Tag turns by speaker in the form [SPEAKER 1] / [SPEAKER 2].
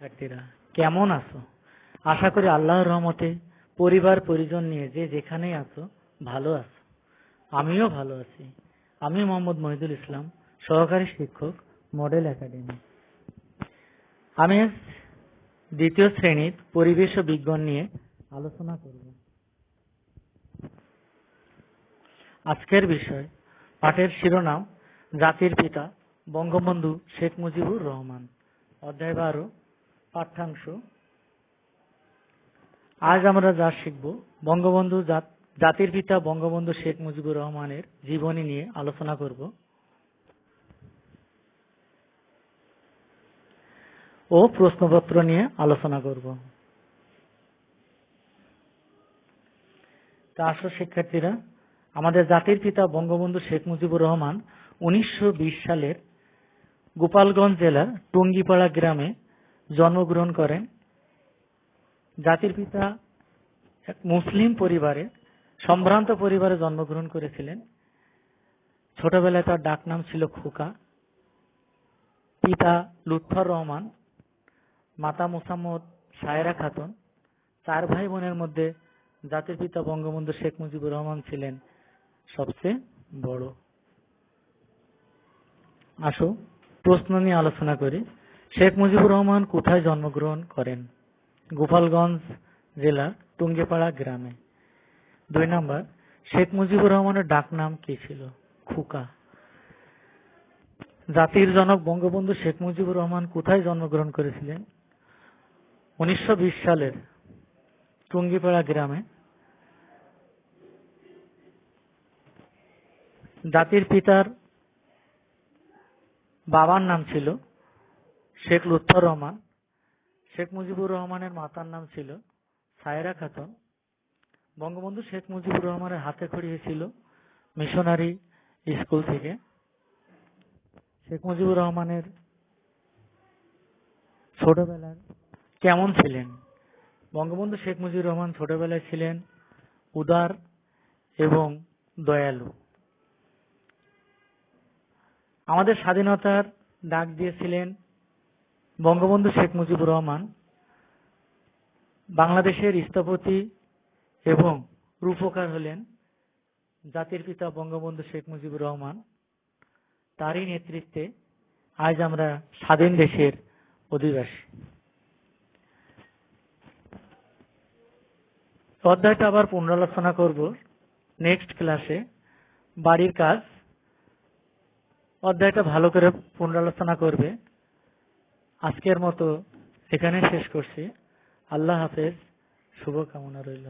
[SPEAKER 1] শিক্ষার্থীরা কেমন আছো? আশা করি আল্লাহর রহমতে পরিবার, পরিজন নিয়ে যে যেখানেই আছো, ভালো আছো। আমিও ভালো আছি। আমি মোহাম্মদ মহিদুল ইসলাম, সহকারী শিক্ষক, মডেল একাডেমি। আমি দ্বিতীয় শ্রেণির পরিবেশ ও বিজ্ঞান নিয়ে আলোচনা করব। আজকের বিষয়, পাঠের শিরোনাম, জাতির পিতা বঙ্গবন্ধু শেখ মুজিবুর রহমান। অধ্যায় বারো পাঠ্যাংশ। আজ আমরা যা শিখব, বঙ্গবন্ধু জাতির পিতা বঙ্গবন্ধু শেখ মুজিবুর রহমানের জীবনী নিয়ে আলোচনা করব। ও প্রশ্নপত্র নিয়ে আলোচনা করব। তা আসো শিক্ষার্থীরা, আমাদের জাতির পিতা বঙ্গবন্ধু শেখ মুজিবুর রহমান উনিশশো বিশ সালের গোপালগঞ্জ জেলার টুঙ্গিপাড়া গ্রামে জন্মগ্রহণ করেন। জাতির পিতা এক মুসলিম পরিবারে, সম্ভ্রান্ত পরিবারে জন্মগ্রহণ করেছিলেন। ছোটবেলায় তার ডাকনাম ছিল খোকা। পিতা লুৎফর রহমান, মাতা মোসাম্মদ সায়রা খাতুন। চার ভাই বোনের মধ্যে জাতির পিতা বঙ্গবন্ধু শেখ মুজিবুর রহমান ছিলেন সবচেয়ে বড়। আসো, প্রশ্ন নিয়ে আলোচনা করি। শেখ মুজিবুর রহমান কোথায় জন্মগ্রহণ করেন? গোপালগঞ্জ জেলার টুঙ্গিপাড়া গ্রামে। দুই নাম্বার, শেখ মুজিবুর রহমানের ডাকনাম কি ছিল? খুকা। জাতির জনক বঙ্গবন্ধু শেখ মুজিবুর রহমান কোথায় জন্মগ্রহণ করেছিলেন? উনিশশো সালের টুঙ্গিপাড়া গ্রামে। জাতির পিতার বাবার নাম ছিল শেখ লুৎফর রহমান। শেখ মুজিবুর রহমানের মাতার নাম ছিল সায়রা খাতুন। বঙ্গবন্ধু শেখ মুজিবুর রহমানের হাতে খড়ি হয়েছিল মিশনারি স্কুল থেকে। শেখ মুজিবুর রহমানের ছোটবেলার কেমন ছিলেন? বঙ্গবন্ধু শেখ মুজিবুর রহমান ছোটবেলায় ছিলেন উদার এবং দয়ালু। আমাদের স্বাধীনতার ডাক দিয়েছিলেন বঙ্গবন্ধু শেখ মুজিবুর রহমান বাংলাদেশের স্থপতি এবং রূপকার হলেন জাতির পিতা বঙ্গবন্ধু শেখ মুজিবুর রহমান। তারই নেতৃত্বে আজ আমরা স্বাধীন দেশের অধিবাসী। অধ্যায়টা আবার পুনরালোচনা করব নেক্সট ক্লাসে। বাড়ির কাজ। অধ্যায়টা ভালো করে পুনরালোচনা করবে। আজকের মতো এখানে শেষ করছি। আল্লাহ হাফেজ শুভকামনা রইল।